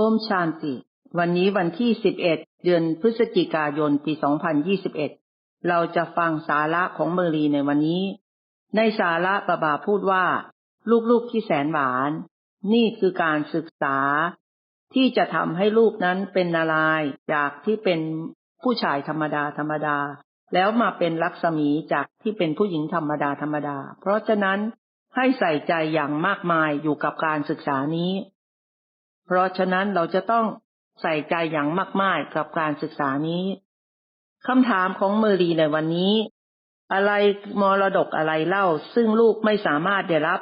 โอมชานติ วันนี้วันที่ 11 เดือนพฤศจิกายน ปี 2021 เราจะฟังสาระของเมอรีในวันนี้ ในสาระบาบาพูดว่า ลูกๆที่แสนหวาน นี่คือการศึกษา ที่จะทำให้ลูกนั้นเป็นนารายจากที่เป็นผู้ชายธรรมดาธรรมดา แล้วมาเป็นลักษมีจากที่เป็นผู้หญิงธรรมดาธรรมดา เพราะฉะนั้นให้ใส่ใจอย่างมากมายอยู่กับการศึกษานี้ เพราะฉะนั้นเราจะต้องใส่ใจอย่างมาก ๆ กับการศึกษานี้คำถามของเมอรีในวันนี้ อะไรมรดกอะไรเล่า ซึ่งลูกไม่สามารถได้รับ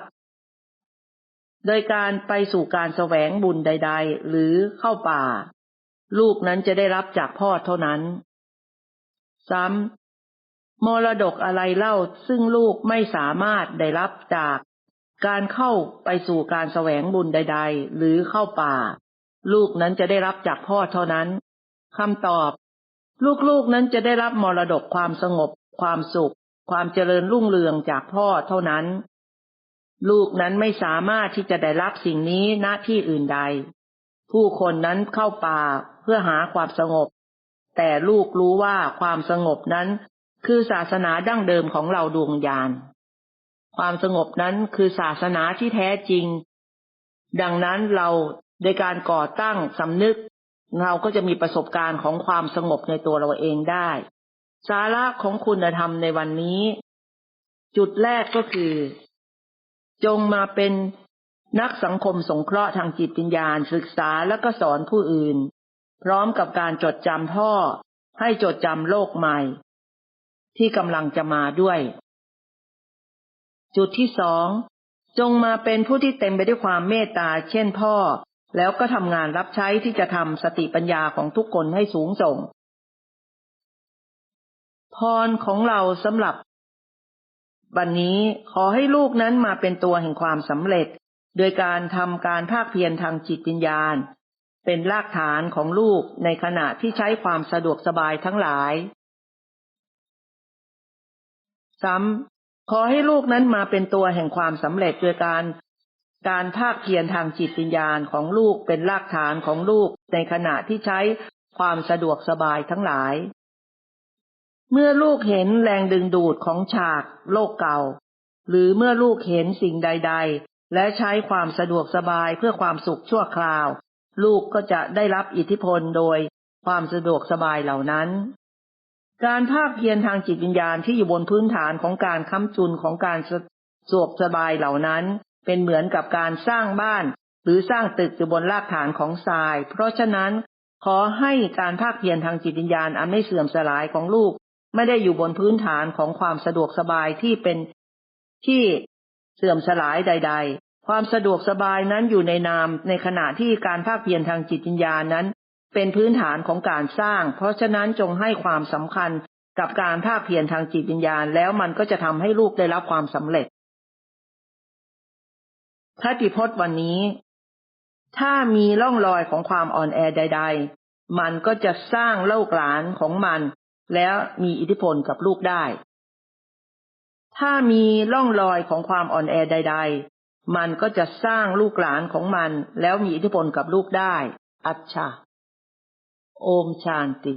โดยการไปสู่การแสวงบุญใด ๆ หรือเข้าป่า ลูกนั้นจะได้รับจากพ่อเท่านั้น ซ้ำมรดกอะไรเล่าซึ่งลูกไม่สามารถได้รับจาก การเข้าไปสู่การแสวงบุญใด ๆ หรือเข้าป่า ลูกนั้นจะได้รับจากพ่อเท่านั้นคำตอบ ลูกๆนั้นจะได้รับมรดกความสงบ ความสุข ความเจริญรุ่งเรืองจากพ่อเท่านั้น ลูกนั้นไม่สามารถที่จะได้รับสิ่งนี้ณที่อื่นใด ผู้คนนั้นเข้าป่าเพื่อหาความสงบ แต่ลูกรู้ว่าความสงบนั้น คือศาสนาดั้งเดิมของเราดวงญาณ ความสงบนั้นคือศาสนาที่แท้จริง ดังนั้นเราในการก่อตั้งสำนึก เราก็จะมีประสบการณ์ของความสงบในตัวเราเองได้ สาระของคุณธรรมในวันนี้ จุดแรกก็คือ จงมาเป็นนักสังคมสงเคราะห์ทางจิตวิญญาณ ศึกษาและก็สอนผู้อื่น พร้อมกับการจดจำพ่อให้จดจำโลกใหม่ ที่กำลังจะมาด้วย จุดที่สองจงมาเป็นผู้ที่เต็มไปด้วยความเมตตาเช่นพ่อ แล้วก็ทำงานรับใช้ที่จะทำสติปัญญาของทุกคนให้สูงส่ง พรของเราสำหรับ วันนี้ขอให้ลูกนั้นมาเป็นตัวแห่งความสำเร็จ โดยการทำการภาคเพียรทางจิตวิญญาณ เป็นรากฐานของลูกในขณะที่ใช้ความสะดวกสบายทั้งหลาย ซ้ำ ขอให้ลูกนั้นมาเป็นตัวแห่งความสำเร็จโดยการการภาคเพียรทางจิตวิญญาณของลูกเป็นรากฐานของลูกในขณะที่ใช้ความสะดวกสบายทั้งหลาย เมื่อลูกเห็นแรงดึงดูดของฉากโลกเก่า หรือเมื่อลูกเห็นสิ่งใด ๆ และใช้ความสะดวกสบายเพื่อความสุขชั่วคราว ลูกก็จะได้รับอิทธิพลโดยความสะดวกสบายเหล่านั้น การภาคเพียรทางจิตวิญญาณที่อยู่บนพื้นฐานของการค้ำจุนของการสวกสบายเหล่านั้น เป็นเหมือนกับการสร้างบ้าน หรือสร้างตึกอยู่บนรากฐานของทราย เพราะฉะนั้นขอให้การภาคเพียรทางจิตวิญญาณอันไม่เสื่อมสลายของลูก ไม่ได้อยู่บนพื้นฐานของความสะดวกสบายที่เป็นที่เสื่อมสลายใด ๆ ความสะดวกสบายนั้นอยู่ในนามในขณะที่การภาคเพียรทางจิตวิญญาณนั้น เป็นพื้นฐานของการสร้าง เพราะฉะนั้นจงให้ความสำคัญกับการภาคเพียรทางจิตวิญญาณ แล้วมันก็จะทำให้ลูกได้รับความสำเร็จคติพจน์วันนี้ ถ้ามีร่องรอยของความอ่อนแอใด ๆ มันก็จะสร้างเล่าหลานของมัน แล้วมีอิทธิพลกับลูกได้ ถ้ามีร่องรอยของความอ่อนแอใด ๆ มันก็จะสร้างลูกหลานของมัน แล้วมีอิทธิพลกับลูกได้ อัจฉา ओम शांति